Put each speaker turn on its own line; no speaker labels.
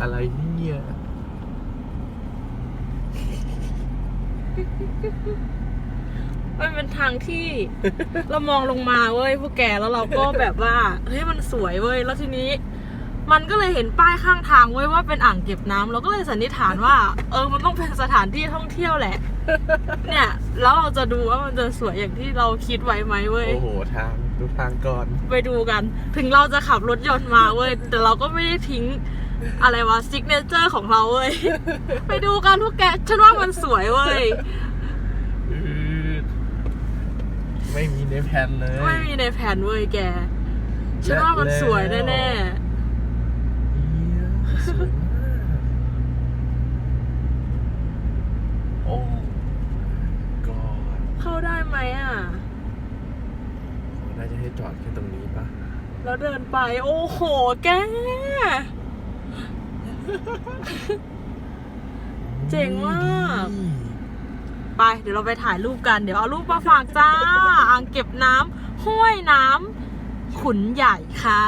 อะไรเนี่ย
มันเป็นทางที่ เรามองลงมาเว้ยพวกแกแล้วเราก็แบบว่าเฮ้ยมันสวยเว้ยแล้วทีนี้ มันก็เลยเห็นป้ายข้างทางเว้ยว่าเป็นอ่างเก็บน้ำเราก็เลยสันนิษฐานว่า เออมันต้องเป็นสถานที่ท่องเที่ยวแหละ เนี่ยแล้วเราจะดูว่ามันจะสวยอย่างที่เราคิดไว้ไหมเว้ย
โอ้โหทางดูทางก่อน
ไปดูกัน ถึงเราจะขับรถยนต์มาเว้ย แต่เราก็ไม่ได้ทิ้งอะไรวะซิกเนเจอร์ของเราเว้ย ไปดูกันทุกแก ฉันว่ามันสวยเว้ย
อืดไม่มีในแผนเลย
ไม่มีในแผนเว้ยแก ฉันว่ามันสวยแน่
เยี่ยสวยมากโอ้กอด
ๆ เข้าได้ ไหมอะ
น่าจะให้จอดแค่ตรงนี้ปะ
แล้วเดินไป โอ้โห แก เจ๋งมาก ไป เดี๋ยวเราไปถ่ายรูปกัน เดี๋ยวเอารูปมาฝากจ้า อ่างเก็บน้ำห้วยน้ำขุนใหญ่ค่ะ